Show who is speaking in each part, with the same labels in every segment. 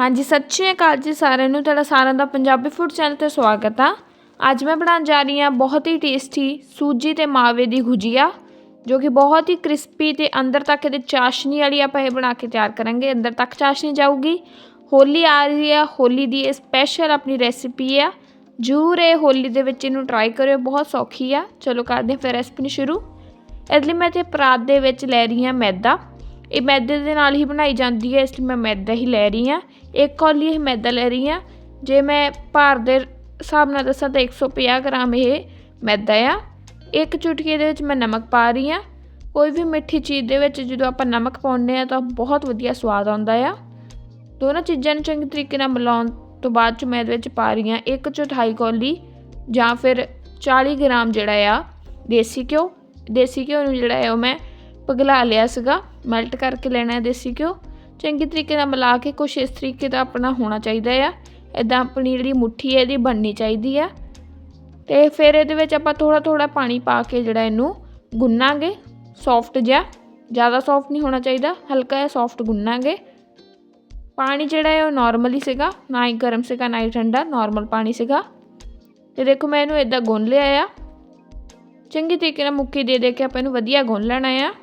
Speaker 1: ਹਾਂਜੀ, ਸਤਿ ਸ਼੍ਰੀ ਅਕਾਲ ਜੀ ਸਾਰਿਆਂ ਨੂੰ। ਤੁਹਾਡਾ ਸਾਰਿਆਂ ਦਾ ਪੰਜਾਬੀ ਫੂਡ ਚੈਨਲ ਤੇ ਸਵਾਗਤ ਆ। ਅੱਜ ਮੈਂ ਬਣਾਉਣ ਜਾ ਰਹੀ ਹਾਂ ਬਹੁਤ ਹੀ ਟੇਸਟੀ ਸੂਜੀ ਤੇ ਮਾਵੇ ਦੀ ਗੁਜੀਆ, ਜੋ ਕਿ ਬਹੁਤ ਹੀ ਕ੍ਰਿਸਪੀ ਤੇ ਅੰਦਰ ਤੱਕ ਇਹਦੇ ਚਾਸ਼ਨੀ ਵਾਲੀ ਆਪਾਂ ਇਹ ਬਣਾ ਕੇ ਤਿਆਰ ਕਰਾਂਗੇ। ਅੰਦਰ ਤੱਕ ਚਾਸ਼ਨੀ ਜਾਊਗੀ। ਹੋਲੀ ਆ ਰਹੀ ਆ। ਹੋਲੀ ਦੀ ਇਹ ਸਪੈਸ਼ਲ ਆਪਣੀ ਰੈਸਿਪੀ ਆ। ਜ਼ਰੂਰ ਇਹ ਹੋਲੀ ਦੇ ਵਿੱਚ ਇਹਨੂੰ ਟਰਾਈ ਕਰਿਓ। ਬਹੁਤ ਸੌਖੀ ਆ। ਚਲੋ ਕਰਦੇ ਹਾਂ ਫਿਰ ਰੈਸਪੀ ਨੂੰ ਸ਼ੁਰੂ। ਇਸ ਲਈ ਮੈਂ ਇੱਥੇ ਪਰਾਤ ਦੇ ਵਿੱਚ ਲੈ ਰਹੀ ਹਾਂ ਮੈਦਾ। ਇਹ ਮੈਦੇ ਦੇ ਨਾਲ ਹੀ ਬਣਾਈ ਜਾਂਦੀ ਹੈ, ਇਸ ਲਈ ਮੈਂ ਮੈਦਾ ਹੀ ਲੈ ਰਹੀ ਹਾਂ। ਇੱਕ ਕੌਲੀ ਇਹ ਮੈਦਾ ਲੈ ਰਹੀ ਹਾਂ। ਜੇ ਮੈਂ ਭਾਰ ਦੇ ਹਿਸਾਬ ਨਾਲ ਦੱਸਾਂ ਤਾਂ 150 ਗ੍ਰਾਮ ਇਹ ਮੈਦਾ ਆ। ਇੱਕ ਚੁਟਕੀ ਦੇ ਵਿੱਚ ਮੈਂ ਨਮਕ ਪਾ ਰਹੀ ਹਾਂ। ਕੋਈ ਵੀ ਮਿੱਠੀ ਚੀਜ਼ ਦੇ ਵਿੱਚ ਜਦੋਂ ਆਪਾਂ ਨਮਕ ਪਾਉਂਦੇ ਆ ਤਾਂ ਬਹੁਤ ਵਧੀਆ ਸਵਾਦ ਆਉਂਦਾ ਆ। ਦੋਨਾਂ ਚੀਜ਼ਾਂ ਨੂੰ ਚੰਗੇ ਤਰੀਕੇ ਨਾਲ ਮਿਲਾਉਣ ਤੋਂ ਬਾਅਦ ਚ ਮੈਂ ਇਹਦੇ ਵਿੱਚ ਪਾ ਰਹੀ ਹਾਂ ਇੱਕ ਚੌਥਾਈ ਕੌਲੀ ਜਾਂ ਫਿਰ 40 ਗ੍ਰਾਮ ਜਿਹੜਾ ਆ ਦੇਸੀ ਘਿਓ। ਦੇਸੀ ਘਿਓ ਨੂੰ ਜਿਹੜਾ ਹੈ ਉਹ ਮੈਂ ਪਿਘਲਾ ਲਿਆ ਸੀਗਾ ਮੈਲਟ ਕਰਕੇ ਲੈਣਾ ਹੈ ਦੇਸੀ ਘਿਓ। ਚੰਗੀ ਤਰੀਕੇ ਨਾਲ ਮਿਲਾ ਕੇ ਕੁਛ ਇਸ ਤਰੀਕੇ ਦਾ ਆਪਣਾ ਹੋਣਾ ਚਾਹੀਦਾ ਆ। ਇਦਾਂ ਆਪਣੀ ਜਿਹੜੀ ਮੁੱਠੀ ਹੈ ਇਹਦੀ ਬਣਨੀ ਚਾਹੀਦੀ ਆ। ਤੇ ਫਿਰ ਇਹਦੇ ਵਿੱਚ ਆਪਾਂ ਥੋੜਾ ਥੋੜਾ ਪਾਣੀ ਪਾ ਕੇ ਜਿਹੜਾ ਇਹਨੂੰ ਗੁੰਨਾਂਗੇ। ਸੌਫਟ ਜਿਹਾ, ਜ਼ਿਆਦਾ ਸੌਫਟ ਨਹੀਂ ਹੋਣਾ ਚਾਹੀਦਾ, ਹਲਕਾ ਜਿਹਾ ਸੌਫਟ ਗੁੰਨਾਂਗੇ। ਪਾਣੀ ਜਿਹੜਾ ਹੈ ਉਹ ਨਾਰਮਲ ਹੀ ਸੀਗਾ, ਨਾ ਹੀ ਗਰਮ ਸੀਗਾ, ਨਾ ਹੀ ਠੰਡਾ ਨਾਰਮਲ ਪਾਣੀ ਸੀਗਾ। ਤੇ ਦੇਖੋ ਮੈਂ ਇਹਨੂੰ ਇਦਾਂ ਗੁੰਨ ਲਿਆ ਆ। ਚੰਗੀ ਤਰੀਕੇ ਨਾਲ ਮੁੱਕੀ ਦੇ ਦੇ ਕੇ ਆਪਾਂ ਇਹਨੂੰ ਵਧੀਆ ਗੁੰਨ ਲੈਣਾ ਆ।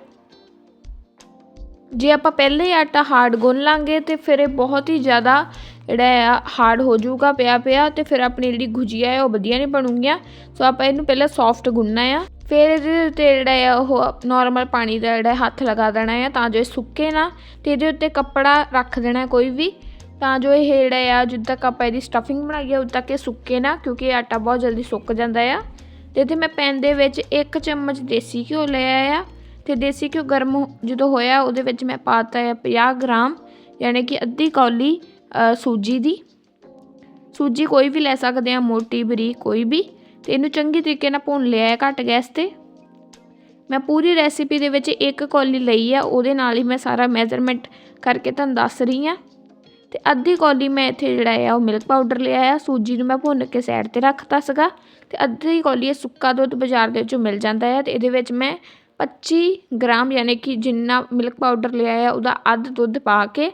Speaker 1: ਜੇ ਆਪਾਂ ਪਹਿਲੇ ਹੀ ਆਟਾ ਹਾਰਡ ਗੁੰਨ ਲਾਂਗੇ ਤੇ ਫਿਰ ਇਹ ਬਹੁਤ ਹੀ ਜ਼ਿਆਦਾ ਜਿਹੜਾ ਆ ਹਾਰਡ ਹੋ ਜਾਊਗਾ, ਪਿਆ ਪਿਆ ਤੇ ਫਿਰ ਆਪਣੀ ਜਿਹੜੀ ਗੁਜੀਆ ਹੈ, ਉਹ ਵਧੀਆ ਨਹੀਂ ਬਣੂਗੀਆਂ। ਸੋ ਆਪਾਂ ਇਹਨੂੰ ਪਹਿਲਾਂ ਸੌਫਟ ਗੁੰਨਣਾ ਆ। ਫਿਰ ਇਹਦੇ ਉੱਤੇ ਜਿਹੜਾ ਆ ਉਹ ਨਾਰਮਲ ਪਾਣੀ ਦਾ ਜਿਹੜਾ ਹੱਥ ਲਗਾ ਦੇਣਾ ਆ ਤਾਂ ਜੋ ਇਹ ਸੁੱਕੇ ਨਾ। ਤੇ ਇਹਦੇ ਉੱਤੇ ਕੱਪੜਾ ਰੱਖ ਦੇਣਾ ਕੋਈ ਵੀ। ਤਾਂ ਜੋ ਇਹ ਜਿਹੜਾ ਆ, ਜਿੱਦ ਤੱਕ ਆਪਾਂ ਇਹਦੀ ਸਟਫਿੰਗ ਬਣਾਈ ਆ ਉਦ ਤੱਕ ਇਹ ਸੁੱਕੇ ਨਾ, ਕਿਉਂਕਿ ਇਹ ਆਟਾ ਬਹੁਤ ਜਲਦੀ ਸੁੱਕ ਜਾਂਦਾ ਆ। ਤੇ ਇੱਥੇ ਮੈਂ ਪੈਨ ਦੇ ਵਿੱਚ ਇੱਕ ਚਮਚ ਦੇਸੀ ਘਿਓ ਲਿਆ ਆ। ਤੇ ਦੇਸੀ ਘਿਓ ਗਰਮ ਜਦੋਂ ਹੋਇਆ, ਉਹਦੇ ਵਿੱਚ ਮੈਂ ਪਾਤਾ ਹੈ 50 ਗ੍ਰਾਮ, ਯਾਨੀ ਕਿ ਅੱਧੀ ਕੌਲੀ ਸੂਜੀ ਦੀ। ਸੂਜੀ ਕੋਈ ਵੀ ਲੈ ਸਕਦੇ ਆ ਮੋਟੀ, ਬਰੀਕ ਕੋਈ ਵੀ, ਤੇ ਇਹਨੂੰ ਚੰਗੀ ਤਰੀਕੇ ਨਾਲ ਭੁੰਨ ਲਿਆ ਹੈ ਘੱਟ ਗੈਸ ਤੇ। ਮੈਂ ਪੂਰੀ ਰੈਸਿਪੀ ਦੇ ਵਿੱਚ ਇੱਕ ਕੌਲੀ ਲਈ ਆ ਉਹਦੇ ਨਾਲ ਹੀ ਮੈਂ ਸਾਰਾ ਮੈਜ਼ਰਮੈਂਟ ਕਰਕੇ ਤੁਹਾਨੂੰ ਦੱਸ ਰਹੀ ਆ ਤੇ ਅੱਧੀ ਕੌਲੀ ਮੈਂ ਇੱਥੇ ਜਿਹੜਾ ਆ ਉਹ ਮਿਲਕ ਪਾਊਡਰ ਲਿਆ ਆ ਸੂਜੀ ਨੂੰ ਮੈਂ ਭੁੰਨ ਕੇ ਸਾਈਡ ਤੇ ਰੱਖਤਾ ਸੀਗਾ, ਤੇ ਅੱਧੀ ਕੌਲੀ ਇਹ ਸੁੱਕਾ ਦੁੱਧ ਬਾਜ਼ਾਰ ਦੇ ਵਿੱਚੋਂ ਮਿਲ ਜਾਂਦਾ ਹੈ, ਤੇ ਇਹਦੇ ਵਿੱਚ ਮੈਂ 25 ਗ੍ਰਾਮ ਯਾਨੀ ਕਿ ਜਿੰਨਾ ਮਿਲਕ ਪਾਊਡਰ ਲਿਆ ਹੈ ਉਹਦਾ ਅੱਧ ਦੁੱਧ ਪਾ ਕੇ,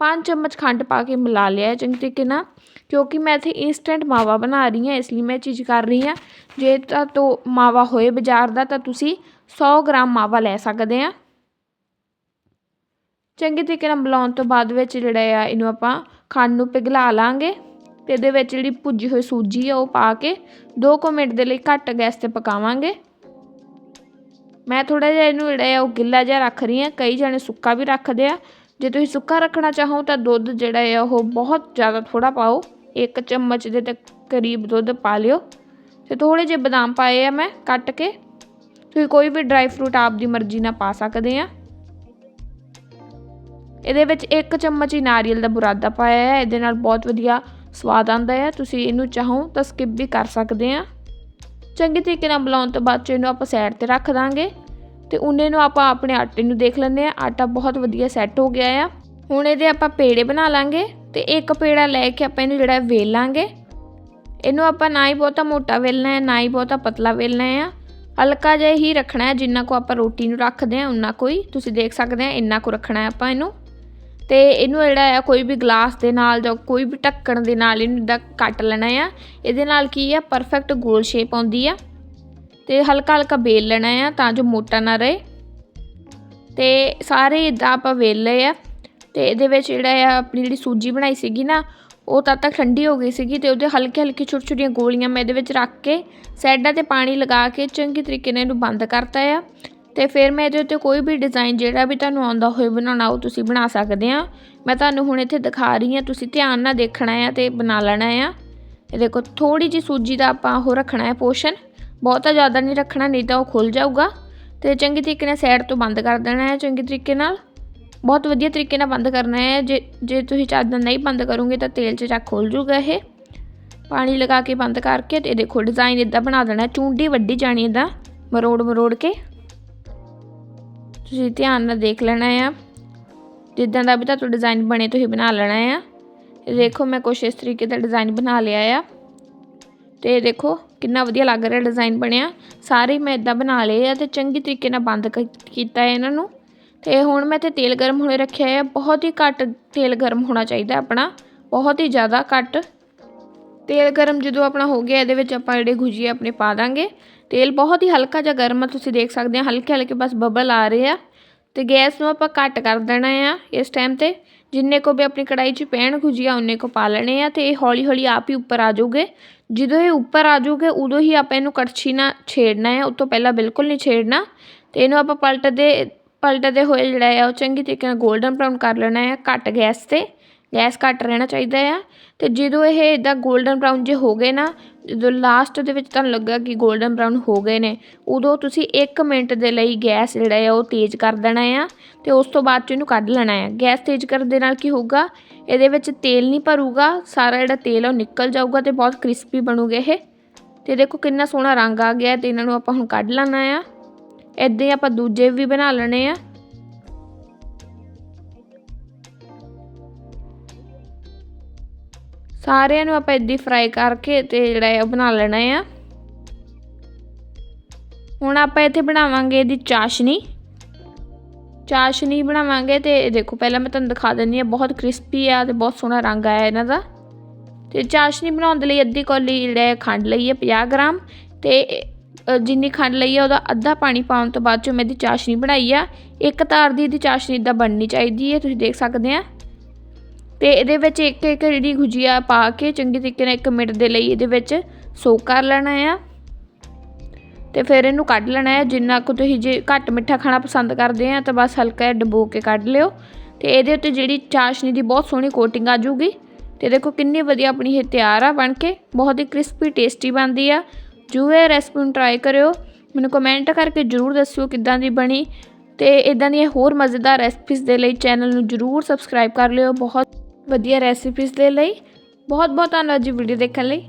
Speaker 1: ਪੰਜ ਚਮਚ ਖੰਡ ਪਾ ਕੇ ਮਿਲਾ ਲਿਆ ਚੰਗੇ ਤਰੀਕੇ ਨਾਲ, ਕਿਉਂਕਿ ਮੈਂ ਇੱਥੇ ਇੰਸਟੈਂਟ ਮਾਵਾ ਬਣਾ ਰਹੀ ਹਾਂ, ਇਸ ਲਈ ਮੈਂ ਇਹ ਚੀਜ਼ ਕਰ ਰਹੀ ਹਾਂ। ਜੇ ਤਾਂ ਤੋ ਮਾਵਾ ਹੋਏ ਬਾਜ਼ਾਰ ਦਾ, ਤਾਂ ਤੁਸੀਂ 100 ਗ੍ਰਾਮ ਮਾਵਾ ਲੈ ਸਕਦੇ ਆ ਚੰਗੇ ਤਰੀਕੇ ਨਾਲ ਮਿਲਾਉਣ ਤੋਂ ਬਾਅਦ ਵਿੱਚ ਜਿਹੜਾ ਆ, ਇਹਨੂੰ ਆਪਾਂ ਖੰਡ ਨੂੰ ਪਿਘਲਾ ਲਾਂਗੇ ਤੇ ਇਹਦੇ ਵਿੱਚ ਜਿਹੜੀ ਭੁੱਜੀ ਹੋਈ ਸੂਜੀ ਆ, ਉਹ ਪਾ ਕੇ 2 ਕੁ ਮਿੰਟ ਦੇ ਲਈ ਘੱਟ ਗੈਸ ਤੇ ਪਕਾਵਾਂਗੇ। ਮੈਂ ਥੋੜ੍ਹਾ ਜਿਹਾ ਇਹਨੂੰ ਜਿਹੜਾ ਆ ਉਹ ਗਿੱਲਾ ਜਿਹਾ ਰੱਖ ਰਹੀ ਹਾਂ। ਕਈ ਜਣੇ ਸੁੱਕਾ ਵੀ ਰੱਖਦੇ ਆ। ਜੇ ਤੁਸੀਂ ਸੁੱਕਾ ਰੱਖਣਾ ਚਾਹੋ ਤਾਂ ਦੁੱਧ ਜਿਹੜਾ ਆ ਉਹ ਬਹੁਤ ਜ਼ਿਆਦਾ ਥੋੜ੍ਹਾ ਪਾਓ। ਇੱਕ ਚਮਚ ਦੇ ਤੇ ਕਰੀਬ ਦੁੱਧ ਪਾ ਲਿਓ। ਤੇ ਥੋੜੇ ਜਿਹੇ ਬਦਾਮ ਪਾਏ ਆ ਮੈਂ ਕੱਟ ਕੇ। ਤੁਸੀਂ ਕੋਈ ਵੀ ਡਰਾਈ ਫਰੂਟ ਆਪ ਦੀ ਮਰਜ਼ੀ ਨਾਲ ਪਾ ਸਕਦੇ ਆ। ਇਹਦੇ ਵਿੱਚ ਇੱਕ ਚਮਚ ਹੀ ਨਾਰੀਅਲ ਦਾ ਬੁਰਾਦਾ ਪਾਇਆ ਹੈ। ਇਹਦੇ ਨਾਲ ਬਹੁਤ ਵਧੀਆ ਸਵਾਦ ਆਉਂਦਾ ਹੈ। ਤੁਸੀਂ ਇਹਨੂੰ ਚਾਹੋ ਤਾਂ ਸਕਿਪ ਵੀ ਕਰ ਸਕਦੇ ਆ। ਚੰਗੇ ਤਰੀਕੇ ਨਾਲ ਬੁਲਾਉਣ ਤੋਂ ਬਾਅਦ ਚ ਇਹਨੂੰ ਆਪਾਂ ਸਾਈਡ ਤੇ ਰੱਖ ਦਾਂਗੇ ਤੇ ਉਹਨੇ ਨੂੰ ਆਪਾਂ ਆਪਣੇ ਆਟੇ ਨੂੰ ਦੇਖ ਲੈਂਦੇ ਆ ਆਟਾ ਬਹੁਤ ਵਧੀਆ ਸੈੱਟ ਹੋ ਗਿਆ ਆ। ਹੁਣ ਇਹਦੇ ਆਪਾਂ ਪੇੜੇ ਬਣਾ ਲਾਂਗੇ ਤੇ ਇੱਕ ਪੇੜਾ ਲੈ ਕੇ ਆਪਾਂ ਇਹਨੂੰ ਜਿਹੜਾ ਵੇਲ ਲਾਂਗੇ। ਇਹਨੂੰ ਆਪਾਂ ਨਾ ਹੀ ਬਹੁਤਾ ਮੋਟਾ ਵੇਲਣਾ ਹੈ, ਨਾ ਹੀ ਬਹੁਤਾ ਪਤਲਾ ਵੇਲਣਾ ਹੈ। ਹਲਕਾ ਜਿਹਾ ਹੀ ਰੱਖਣਾ ਹੈ, ਜਿੰਨਾ ਕੋ ਆਪਾਂ ਰੋਟੀ ਨੂੰ ਰੱਖਦੇ ਆ ਉਨਾ ਕੋਈ ਤੁਸੀਂ ਦੇਖ ਸਕਦੇ ਆ ਇੰਨਾ ਕੋ ਰੱਖਣਾ ਹੈ ਆਪਾਂ ਇਹਨੂੰ। ਤੇ ਇਹਨੂੰ ਜਿਹੜਾ ਆ, ਕੋਈ ਵੀ ਗਲਾਸ ਦੇ ਨਾਲ ਜਾਂ ਕੋਈ ਵੀ ਢੱਕਣ ਦੇ ਨਾਲ ਇਹਨੂੰ ਇਦਾਂ ਕੱਟ ਲੈਣਾ ਆ। ਇਹਦੇ ਨਾਲ ਕੀ ਆ ਪਰਫੈਕਟ ਗੋਲ ਸ਼ੇਪ ਆਉਂਦੀ ਆ ਤੇ ਹਲਕਾ ਹਲਕਾ ਵੇਲ ਲੈਣਾ ਆ ਤਾਂ ਜੋ ਮੋਟਾ ਨਾ ਰਹੇ। ਤੇ ਸਾਰੇ ਇਦਾਂ ਆਪਾਂ ਵੇਲ ਲਏ ਆ ਤੇ ਇਹਦੇ ਵਿੱਚ ਜਿਹੜਾ ਆ, ਆਪਣੀ ਜਿਹੜੀ ਸੂਜੀ ਬਣਾਈ ਸੀਗੀ ਨਾ, ਉਹ ਤਦ ਤੱਕ ਠੰਡੀ ਹੋ ਗਈ ਸੀਗੀ ਤੇ ਉਹਦੇ ਹਲਕੇ ਹਲਕੇ ਛੋਟੀ ਛੋਟੀਆਂ ਗੋਲੀਆਂ ਮੈਂ ਇਹਦੇ ਵਿੱਚ ਰੱਖ ਕੇ ਸਾਈਡਾਂ ਤੇ ਪਾਣੀ ਲਗਾ ਕੇ ਚੰਗੀ ਤਰੀਕੇ ਨਾਲ ਇਹਨੂੰ ਬੰਦ ਕਰਤਾ ਆ। ਤੇ ਫਿਰ ਮੈਂ ਇਹਦੇ ਉੱਤੇ ਕੋਈ ਵੀ ਡਿਜ਼ਾਈਨ ਜਿਹੜਾ ਵੀ ਤੁਹਾਨੂੰ ਆਉਂਦਾ ਹੋਵੇ ਬਣਾਉਣਾ, ਉਹ ਤੁਸੀਂ ਬਣਾ ਸਕਦੇ ਆ। ਮੈਂ ਤੁਹਾਨੂੰ ਹੁਣ ਇੱਥੇ ਦਿਖਾ ਰਹੀ ਹਾਂ, ਤੁਸੀਂ ਧਿਆਨ ਨਾਲ ਦੇਖਣਾ ਆ ਤੇ ਬਣਾ ਲੈਣਾ ਆ। ਇਹ ਦੇਖੋ ਥੋੜੀ ਜੀ ਸੂਜੀ ਦਾ ਆਪਾਂ ਉਹ ਰੱਖਣਾ ਹੈ ਪੋਸ਼ਨ ਬਹੁਤਾ ਜ਼ਿਆਦਾ ਨਹੀਂ ਰੱਖਣਾ, ਨਹੀਂ ਤਾਂ ਉਹ ਖੁੱਲ ਜਾਊਗਾ। ਤੇ ਚੰਗੀ ਤਰੀਕੇ ਨਾਲ ਸਾਈਡ ਤੋਂ ਬੰਦ ਕਰ ਦੇਣਾ ਹੈ ਚੰਗੀ ਤਰੀਕੇ ਨਾਲ। ਬਹੁਤ ਵਧੀਆ ਤਰੀਕੇ ਨਾਲ ਬੰਦ ਕਰਨਾ ਹੈ। ਜੇ ਜੇ ਤੁਸੀਂ ਚੱਜ ਨਹੀਂ ਬੰਦ ਕਰੋਗੇ ਤਾਂ ਤੇਲ 'ਚ ਚੱਕ ਖੁੱਲ ਜੂਗਾ ਇਹ। ਪਾਣੀ ਲਗਾ ਕੇ ਬੰਦ ਕਰਕੇ ਤੇ ਦੇਖੋ ਡਿਜ਼ਾਈਨ ਇਦਾਂ ਬਣਾ ਦੇਣਾ ਚੁੰਡੀ ਵੱਡੀ ਜਾਣੀ ਇਦਾਂ ਮਰੋੜ ਮਰੋੜ ਕੇ। ਤੁਸੀਂ ਧਿਆਨ ਨਾਲ ਦੇਖ ਲੈਣਾ ਆ। ਜਿੱਦਾਂ ਦਾ ਵੀ ਤੁਹਾਨੂੰ ਡਿਜ਼ਾਈਨ ਬਣੇ ਤੁਸੀਂ ਬਣਾ ਲੈਣਾ ਆ। ਦੇਖੋ ਮੈਂ ਕੁਛ ਇਸ ਤਰੀਕੇ ਦਾ ਡਿਜ਼ਾਈਨ ਬਣਾ ਲਿਆ ਆ। ਤੇ ਦੇਖੋ ਕਿੰਨਾ ਵਧੀਆ ਲੱਗ ਰਿਹਾ ਡਿਜ਼ਾਈਨ ਬਣਿਆ। ਸਾਰੇ ਮੈਂ ਇਦਾਂ ਬਣਾ ਲਏ ਆ ਤੇ ਚੰਗੀ ਤਰੀਕੇ ਨਾਲ ਬੰਦ ਕੀਤਾ ਹੈ ਇਹਨਾਂ ਨੂੰ। ਤੇ ਹੁਣ ਮੈਂ ਤੇ ਤੇਲ ਗਰਮ ਹੋਣੇ ਰੱਖਿਆ ਹੈ ਬਹੁਤ ਹੀ ਘੱਟ ਤੇਲ ਗਰਮ ਹੋਣਾ ਚਾਹੀਦਾ ਆਪਣਾ। ਬਹੁਤ ਹੀ ਜ਼ਿਆਦਾ ਘੱਟ। ਤੇਲ ਗਰਮ ਜਦੋਂ ਆਪਣਾ ਹੋ ਗਿਆ, ਇਹਦੇ ਵਿੱਚ ਆਪਾਂ ਜਿਹੜੇ ਗੁਜੀਆ ਆਪਣੇ ਪਾ ਦਾਂਗੇ। ਤੇਲ ਬਹੁਤ ਹੀ ਹਲਕਾ ਜਿਹਾ ਗਰਮ ਆ, ਤੁਸੀਂ ਦੇਖ ਸਕਦੇ ਆ, ਹਲਕੇ ਹਲਕੇ ਬਸ ਬਬਲ ਆ ਰਹੇ ਆ। ਤੇ ਗੈਸ ਨੂੰ ਆਪਾਂ ਘੱਟ ਕਰ ਦੇਣਾ ਆ ਇਸ ਟਾਈਮ ਤੇ। ਜਿੰਨੇ ਕੋ ਵੀ ਆਪਣੀ ਕੜਾਈ 'ਚ ਪੈਣ ਗੁਜੀਆ, ਉਹਨੇ ਕੋ ਪਾ ਲੈਣੇ ਆ ਤੇ ਇਹ ਹੌਲੀ ਹੌਲੀ ਆਪ ਹੀ ਉੱਪਰ ਆ ਜਾਊਗੇ ਜਦੋਂ ਇਹ ਉੱਪਰ ਆ ਜਾਊਗੇ ਉਦੋਂ ਹੀ ਆਪਾਂ ਇਹਨੂੰ ਕੜਛੀ ਨਾਲ ਛੇੜਨਾ ਹੈ ਉਸ ਤੋਂ ਪਹਿਲਾਂ ਬਿਲਕੁਲ ਨਹੀਂ ਛੇੜਨਾ। ਤੇ ਇਹਨੂੰ ਆਪਾਂ ਪਲਟਦੇ ਪਲਟਦੇ ਹੋਏ ਜਿਹੜਾ ਆ, ਉਹ ਚੰਗੀ ਤਰੀਕੇ ਨਾਲ 골ਡਨ ਬਰਾਊਨ ਕਰ ਲੈਣਾ ਹੈ ਘੱਟ ਗੈਸ ਤੇ। ਗੈਸ ਘੱਟ ਰਹਿਣਾ ਚਾਹੀਦਾ ਆ। ਅਤੇ ਜਦੋਂ ਇਹ ਇਦਾਂ 골ਡਨ ਬਰਾਊਨ ਜੇ ਹੋ ਗਏ ਨਾ, ਜਦੋਂ ਲਾਸਟ ਦੇ ਵਿੱਚ ਤੁਹਾਨੂੰ ਲੱਗਾ ਕਿ ਗੋਲਡਨ ਬਰਾਊਨ ਹੋ ਗਏ ਨੇ, ਉਦੋਂ ਤੁਸੀਂ ਇੱਕ ਮਿੰਟ ਦੇ ਲਈ ਗੈਸ ਜਿਹੜਾ ਹੈ ਉਹ ਤੇਜ਼ ਕਰ ਦੇਣਾ ਆ ਅਤੇ ਉਸ ਤੋਂ ਬਾਅਦ ਚ ਇਹਨੂੰ ਕੱਢ ਲੈਣਾ ਆ। ਗੈਸ ਤੇਜ਼ ਕਰਨ ਦੇ ਨਾਲ ਕੀ ਹੋਊਗਾ, ਇਹਦੇ ਵਿੱਚ ਤੇਲ ਨਹੀਂ ਭਰੂਗਾ, ਸਾਰਾ ਜਿਹੜਾ ਤੇਲ ਆ ਉਹ ਨਿਕਲ ਜਾਊਗਾ ਅਤੇ ਬਹੁਤ ਕ੍ਰਿਸਪੀ ਬਣੂਗੇ ਇਹ। ਅਤੇ ਦੇਖੋ ਕਿੰਨਾ ਸੋਹਣਾ ਰੰਗ ਆ ਗਿਆ ਅਤੇ ਇਹਨਾਂ ਨੂੰ ਆਪਾਂ ਹੁਣ ਕੱਢ ਲੈਣਾ ਆ। ਇੱਦਾਂ ਹੀ ਆਪਾਂ ਦੂਜੇ ਵੀ ਬਣਾ ਲੈਣੇ ਆ। ਸਾਰਿਆਂ ਨੂੰ ਆਪਾਂ ਇੱਦੀ ਫਰਾਈ ਕਰਕੇ ਤੇ ਜਿਹੜਾ ਉਹ ਬਣਾ ਲੈਣਾ ਆ। ਹੁਣ ਆਪਾਂ ਇੱਥੇ ਬਣਾਵਾਂਗੇ ਇਹਦੀ ਚਾਸ਼ਨੀ। ਚਾਸ਼ਨੀ ਬਣਾਵਾਂਗੇ ਤੇ ਦੇਖੋ, ਪਹਿਲਾਂ ਮੈਂ ਤੁਹਾਨੂੰ ਦਿਖਾ ਦਿੰਦੀ ਆ ਬਹੁਤ ਕ੍ਰਿਸਪੀ ਆ ਤੇ ਬਹੁਤ ਸੋਹਣਾ ਰੰਗ ਆਇਆ ਇਹਨਾਂ ਦਾ। ਤੇ ਚਾਸ਼ਨੀ ਬਣਾਉਣ ਦੇ ਲਈ ਅੱਧੀ ਕੌਲੀ ਜਿਹੜਾ ਹੈ ਖੰਡ ਲਈ ਹੈ 50 ਗ੍ਰਾਮ ਤੇ ਜਿੰਨੀ ਖੰਡ ਲਈ ਹੈ, ਉਹਦਾ ਅੱਧਾ ਪਾਣੀ ਪਾਉਣ ਤੋਂ ਬਾਅਦ ਚੋਂ ਮੈਂ ਇਹਦੀ ਚਾਸ਼ਨੀ ਬਣਾਈ ਆ। ਇੱਕ ਤਾਰ ਦੀ ਇਹਦੀ ਚਾਸ਼ਨੀ ਇਦਾਂ ਬਣਨੀ ਚਾਹੀਦੀ ਹੈ, ਤੁਸੀਂ ਦੇਖ ਸਕਦੇ ਆ। ਤੇ ਇਹਦੇ ਵਿੱਚ ਇੱਕ ਇੱਕ ਜਿਹੜੀ ਗੁਜੀਆ ਪਾ ਕੇ ਚੰਗੀ ਤਰੀਕੇ ਨਾਲ 1 ਮਿੰਟ ਦੇ ਲਈ ਇਹਦੇ ਵਿੱਚ ਸੋਕ ਕਰ ਲੈਣਾ ਆ। ਤੇ ਫਿਰ ਇਹਨੂੰ ਕੱਢ ਲੈਣਾ ਹੈ ਜਿੰਨਾ ਕੁ ਤੁਸੀਂ ਜੇ ਘੱਟ ਮਿੱਠਾ ਖਾਣਾ ਪਸੰਦ ਕਰਦੇ ਆ, ਤਾਂ ਬਸ ਹਲਕਾ ਜਿਹਾ ਡਬੋ ਕੇ ਕੱਢ ਲਿਓ। ਤੇ ਇਹਦੇ ਉੱਤੇ ਜਿਹੜੀ ਚਾਸ਼ਨੀ ਦੀ ਬਹੁਤ ਸੋਹਣੀ ਕੋਟਿੰਗ ਆ ਜੂਗੀ ਤੇ ਦੇਖੋ ਕਿੰਨੀ ਵਧੀਆ ਆਪਣੀ ਇਹ ਤਿਆਰ ਆ ਬਣ ਕੇ। ਬਹੁਤ ਹੀ ਕ੍ਰਿਸਪੀ ਟੇਸਟੀ ਬਣਦੀ ਆ। ਜੋ ਇਹ ਰੈਸਪੀ ਨੂੰ ਟਰਾਈ ਕਰਿਓ। ਮੈਨੂੰ ਕਮੈਂਟ ਕਰਕੇ ਜਰੂਰ ਦੱਸਿਓ ਕਿੱਦਾਂ ਦੀ ਬਣੀ। ਤੇ ਇਦਾਂ ਦੀਆਂ ਹੋਰ ਮਜ਼ੇਦਾਰ ਰੈਸਪੀਜ਼ ਦੇ ਲਈ ਚੈਨਲ ਨੂੰ ਜਰੂਰ ਸਬਸਕ੍ਰਾਈਬ ਕਰ ਲਿਓ। ਬਹੁਤ ਵਧੀਆ ਰੈਸਿਪੀਜ਼ ਦੇ ਲਈ। ਬਹੁਤ ਬਹੁਤ ਧੰਨਵਾਦ ਜੀ ਵੀਡੀਓ ਦੇਖਣ ਲਈ।